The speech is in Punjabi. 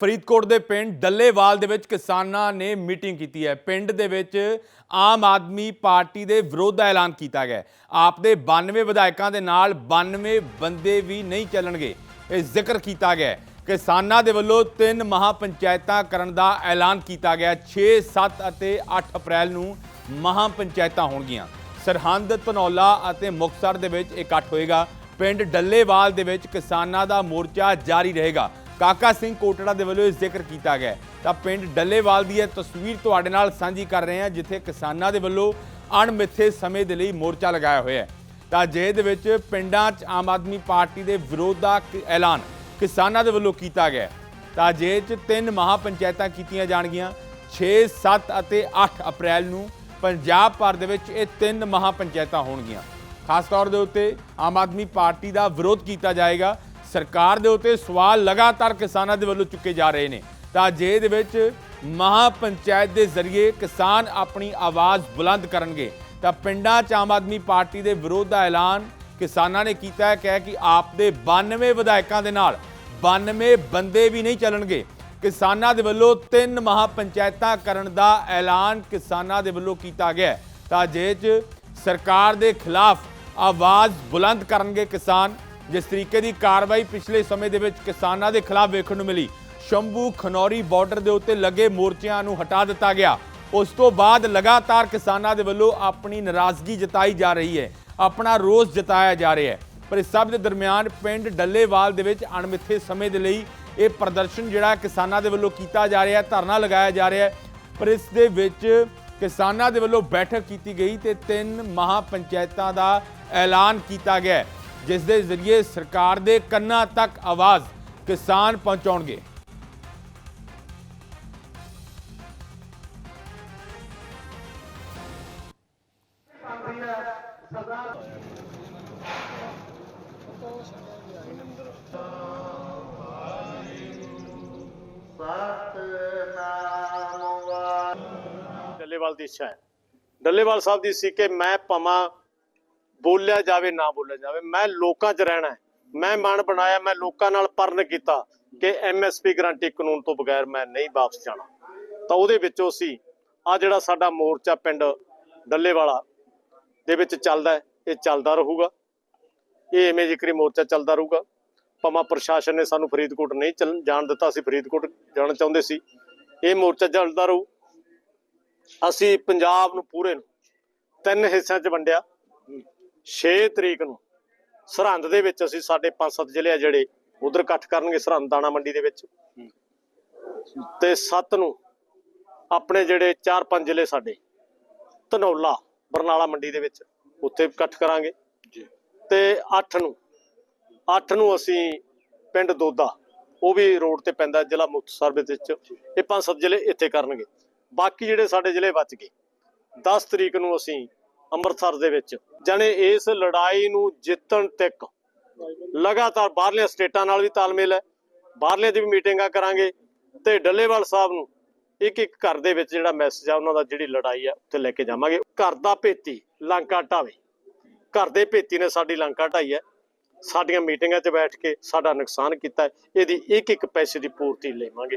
ਫਰੀਦਕੋਟ ਦੇ ਪਿੰਡ ਡੱਲੇਵਾਲ ਦੇ ਵਿੱਚ ਕਿਸਾਨਾਂ ਨੇ ਮੀਟਿੰਗ ਕੀਤੀ ਹੈ। ਪਿੰਡ ਦੇ ਵਿੱਚ ਆਮ ਆਦਮੀ ਪਾਰਟੀ ਦੇ ਵਿਰੋਧ ਦਾ ਐਲਾਨ ਕੀਤਾ ਗਿਆ ਆਪ ਦੇ 92 ਵਿਧਾਇਕਾਂ ਦੇ ਨਾਲ 92 ਬੰਦੇ ਵੀ ਨਹੀਂ ਚੱਲਣਗੇ। ਇਹ ਜ਼ਿਕਰ ਕੀਤਾ ਗਿਆ ਕਿਸਾਨਾਂ ਦੇ ਵੱਲੋਂ ਤਿੰਨ ਮਹਾ ਪੰਚਾਇਤਾਂ ਕਰਨ ਦਾ ਐਲਾਨ ਕੀਤਾ ਗਿਆ। 6 7 ਅਤੇ 8 ਅਪ੍ਰੈਲ ਨੂੰ ਮਹਾ ਪੰਚਾਇਤਾਂ ਹੋਣਗੀਆਂ। ਸਰਹੰਦ, ਧਨੌਲਾ ਅਤੇ ਮੁਕਤਸਰ ਦੇ ਵਿੱਚ ਇਕੱਠ ਹੋਏਗਾ। ਪਿੰਡ ਡੱਲੇਵਾਲ ਦੇ ਵਿੱਚ ਕਿਸਾਨਾਂ ਦਾ ਮੋਰਚਾ ਜਾਰੀ ਰਹੇਗਾ। ਕਾਕਾ ਸਿੰਘ ਕੋਟੜਾ ਦੇ ਵੱਲੋਂ ਇਹ ਜ਼ਿਕਰ ਕੀਤਾ ਗਿਆ ਤਾਂ ਪਿੰਡ ਡੱਲੇਵਾਲ ਦੀ ਇਹ ਤਸਵੀਰ ਤੁਹਾਡੇ ਨਾਲ ਸਾਂਝੀ ਕਰ ਰਹੇ ਹਾਂ, ਜਿੱਥੇ ਕਿਸਾਨਾਂ ਦੇ ਵੱਲੋਂ ਅਣਮਿੱਥੇ ਸਮੇਂ ਦੇ ਲਈ ਮੋਰਚਾ ਲਗਾਇਆ ਹੋਇਆ ਹੈ। ਤਾਂ ਜੇ ਦੇ ਵਿੱਚ ਪਿੰਡਾਂ 'ਚ ਆਮ ਆਦਮੀ ਪਾਰਟੀ ਦੇ ਵਿਰੋਧ ਦਾ ਐਲਾਨ ਕਿਸਾਨਾਂ ਦੇ ਵੱਲੋਂ ਕੀਤਾ ਗਿਆ ਤਾਂ ਜੇ 'ਚ ਤਿੰਨ ਮਹਾ ਪੰਚਾਇਤਾਂ ਕੀਤੀਆਂ ਜਾਣਗੀਆਂ 6 7 ਅਤੇ 8 ਅਪ੍ਰੈਲ ਨੂੰ ਪੰਜਾਬ ਭਰ ਦੇ ਵਿੱਚ ਇਹ ਤਿੰਨ ਮਹਾ ਪੰਚਾਇਤਾਂ ਹੋਣਗੀਆਂ। ਖਾਸ ਤੌਰ ਦੇ ਉੱਤੇ ਆਮ ਆਦਮੀ ਪਾਰਟੀ ਦਾ ਵਿਰੋਧ ਕੀਤਾ ਜਾਏਗਾ ਸਰਕਾਰ ਦੇ ਉੱਤੇ ਸਵਾਲ ਲਗਾਤਾਰ ਕਿਸਾਨਾਂ ਦੇ ਵੱਲੋਂ ਚੁੱਕੇ ਜਾ ਰਹੇ ਨੇ। ਤਾਂ ਜੇ ਦੇ ਵਿੱਚ ਮਹਾ ਪੰਚਾਇਤ ਦੇ ਜ਼ਰੀਏ ਕਿਸਾਨ ਆਪਣੀ ਆਵਾਜ਼ ਬੁਲੰਦ ਕਰਨਗੇ, ਤਾਂ ਪਿੰਡਾਂ 'ਚ ਆਮ ਆਦਮੀ ਪਾਰਟੀ ਦੇ ਵਿਰੋਧ ਦਾ ਐਲਾਨ ਕਿਸਾਨਾਂ ਨੇ ਕੀਤਾ ਹੈ। ਕਿਹਾ ਕਿ ਆਪ ਦੇ 92 ਵਿਧਾਇਕਾਂ ਦੇ ਨਾਲ 92 ਬੰਦੇ ਵੀ ਨਹੀਂ ਚੱਲਣਗੇ। ਕਿਸਾਨਾਂ ਦੇ ਵੱਲੋਂ ਤਿੰਨ ਮਹਾ ਪੰਚਾਇਤਾਂ ਕਰਨ ਦਾ ਐਲਾਨ ਕਿਸਾਨਾਂ ਦੇ ਵੱਲੋਂ ਕੀਤਾ ਗਿਆ ਤਾਂ ਜੇ 'ਚ ਸਰਕਾਰ ਦੇ ਖਿਲਾਫ ਆਵਾਜ਼ ਬੁਲੰਦ ਕਰਨਗੇ ਕਿਸਾਨ ਜਿਸ ਤਰੀਕੇ ਦੀ ਕਾਰਵਾਈ ਪਿਛਲੇ ਸਮੇਂ ਦੇ ਵਿੱਚ ਕਿਸਾਨਾਂ ਦੇ ਖਿਲਾਫ ਵੇਖਣ ਨੂੰ ਮਿਲੀ। ਸ਼ੰਭੂ ਖਨੌਰੀ ਬਾਰਡਰ ਦੇ ਉੱਤੇ ਲੱਗੇ ਮੋਰਚਿਆਂ ਨੂੰ ਹਟਾ ਦਿੱਤਾ ਗਿਆ। ਉਸ ਤੋਂ ਬਾਅਦ ਲਗਾਤਾਰ ਕਿਸਾਨਾਂ ਦੇ ਵੱਲੋਂ ਆਪਣੀ ਨਾਰਾਜ਼ਗੀ ਜਤਾਈ ਜਾ ਰਹੀ ਹੈ। ਆਪਣਾ ਰੋਸ ਜਤਾਇਆ ਜਾ ਰਿਹਾ ਹੈ। ਪਰ ਇਸ ਸਭ ਦੇ ਦਰਮਿਆਨ ਪਿੰਡ ਡੱਲੇਵਾਲ ਦੇ ਵਿੱਚ ਅਣਮਿੱਥੇ ਸਮੇਂ ਦੇ ਲਈ ਇਹ ਪ੍ਰਦਰਸ਼ਨ ਜਿਹੜਾ ਕਿਸਾਨਾਂ ਦੇ ਵੱਲੋਂ ਕੀਤਾ ਜਾ ਰਿਹਾ ਹੈ, ਧਰਨਾ ਲਗਾਇਆ ਜਾ ਰਿਹਾ ਹੈ। ਪਰ ਇਸ ਦੇ ਵਿੱਚ ਕਿਸਾਨਾਂ ਦੇ ਵੱਲੋਂ ਬੈਠਕ ਕੀਤੀ ਗਈ ਤੇ ਤਿੰਨ ਮਹਾ ਪੰਚਾਇਤਾਂ ਦਾ ਐਲਾਨ ਕੀਤਾ ਗਿਆ ਜਿਸ ਦੇ ਜ਼ਰੀਏ ਸਰਕਾਰ ਦੇ ਕੰਨਾਂ ਤੱਕ ਆਵਾਜ਼ ਕਿਸਾਨ ਪਹੁੰਚਾਉਣਗੇ। ਡੱਲੇਵਾਲ ਦੀ ਇੱਛਾ ਹੈ। ਡੱਲੇਵਾਲ ਸਾਹਿਬ ਦੀ ਸੀ ਕਿ ਮੈਂ ਭਵਾਂ ਬੋਲਿਆ ਜਾਵੇ, ਨਾ ਬੋਲਿਆ ਜਾਵੇ, ਮੈਂ ਲੋਕਾਂ 'ਚ ਰਹਿਣਾ ਹੈ। ਮੈਂ ਮਨ ਬਣਾਇਆ, ਮੈਂ ਲੋਕਾਂ ਨਾਲ ਪਰਨ ਕੀਤਾ ਕਿ ਐਮਐਸਪੀ ਗਰੰਟੀ ਕਾਨੂੰਨ ਤੋਂ ਬਗੈਰ ਮੈਂ ਨਹੀਂ ਵਾਪਸ ਜਾਣਾ। ਤਾਂ ਉਹਦੇ ਵਿੱਚੋਂ ਸੀ ਆ ਜਿਹੜਾ ਸਾਡਾ ਮੋਰਚਾ ਪਿੰਡ ਡੱਲੇਵਾਲਾ ਦੇ ਵਿੱਚ ਚੱਲਦਾ ਹੈ, ਇਹ ਚੱਲਦਾ ਰਹੂਗਾ। ਇਹ ਐਵੇਂ ਜ਼ਿਕਰੀ ਮੋਰਚਾ ਚੱਲਦਾ ਰਹੂਗਾ। ਭਵਾਂ ਪ੍ਰਸ਼ਾਸਨ ਨੇ ਸਾਨੂੰ ਫਰੀਦਕੋਟ ਨਹੀਂ ਚੱਲਣ ਜਾਣ ਦਿੱਤਾ ਅਸੀਂ ਫਰੀਦਕੋਟ ਜਾਣਾ ਚਾਹੁੰਦੇ ਸੀ। ਇਹ ਮੋਰਚਾ ਚੱਲਦਾ ਰਹੂ। ਅਸੀਂ ਪੰਜਾਬ ਨੂੰ ਪੂਰੇ ਨੂੰ ਤਿੰਨ ਹਿੱਸਿਆਂ 'ਚ ਵੰਡਿਆ। 6 ਤਰੀਕ ਨੂੰ ਸਰਹੰਦ ਦੇ ਵਿੱਚ ਅਸੀਂ ਸਾਡੇ 5-7 ਜ਼ਿਲ੍ਹੇ ਆ ਜਿਹੜੇ ਉਧਰ ਇਕੱਠ ਕਰਨਗੇ ਸਰਹੰਦ ਦਾਣਾ ਮੰਡੀ ਦੇ ਵਿੱਚ। ਤੇ 7 ਨੂੰ ਆਪਣੇ ਜਿਹੜੇ 4-5 ਜ਼ਿਲ੍ਹੇ ਸਾਡੇ ਧਨੌਲਾ ਬਰਨਾਲਾ ਮੰਡੀ ਦੇ ਵਿੱਚ ਉੱਥੇ ਇਕੱਠ ਕਰਾਂਗੇ। ਤੇ 8 ਨੂੰ 8 ਨੂੰ ਅਸੀਂ ਪਿੰਡ ਦੋਦਾ ਉਹ ਵੀ ਰੋਡ ਤੇ ਪੈਂਦਾ ਜ਼ਿਲ੍ਹਾ ਮੁਕਤਸਰ ਦੇ ਵਿੱਚ ਇਹ ਪੰਜ ਸੱਤ ਜ਼ਿਲ੍ਹੇ ਇੱਥੇ ਕਰਨਗੇ। ਬਾਕੀ ਜਿਹੜੇ ਸਾਡੇ ਜ਼ਿਲ੍ਹੇ ਬਚ ਗਏ 10 ਤਰੀਕ ਨੂੰ ਅਸੀਂ ਅੰਮ੍ਰਿਤਸਰ ਦੇ ਵਿੱਚ, ਜਾਣੇ ਇਸ ਲੜਾਈ ਨੂੰ ਜਿੱਤਣ ਤੱਕ ਲਗਾਤਾਰ ਬਾਹਰਲੀਆਂ ਸਟੇਟਾਂ ਨਾਲ ਵੀ ਤਾਲਮੇਲ ਹੈ ਬਾਹਰਲੇ ਦੀ ਵੀ ਮੀਟਿੰਗਾਂ ਕਰਾਂਗੇ ਤੇ ਡੱਲੇਵਾਲ ਸਾਹਿਬ ਨੂੰ ਇੱਕ ਇੱਕ ਘਰ ਦੇ ਵਿੱਚ ਜਿਹੜਾ ਮੈਸੇਜ ਆ, ਉਹਨਾਂ ਦਾ ਜਿਹੜੀ ਲੜਾਈ ਆ, ਉੱਥੇ ਲੈ ਕੇ ਜਾਵਾਂਗੇ। ਘਰ ਦਾ ਭੇਤੀ, ਲੰਕਾ ਢਾਵੇ। ਘਰ ਦੇ ਭੇਤੀ ਨੇ ਸਾਡੀ ਲੰਕਾ ਢਾਈ ਹੈ। ਸਾਡੀਆਂ ਮੀਟਿੰਗਾਂ 'ਚ ਬੈਠ ਕੇ ਸਾਡਾ ਨੁਕਸਾਨ ਕੀਤਾ ਇਹਦੀ ਇੱਕ ਇੱਕ ਪੈਸੇ ਦੀ ਪੂਰਤੀ ਲੈਵਾਂਗੇ।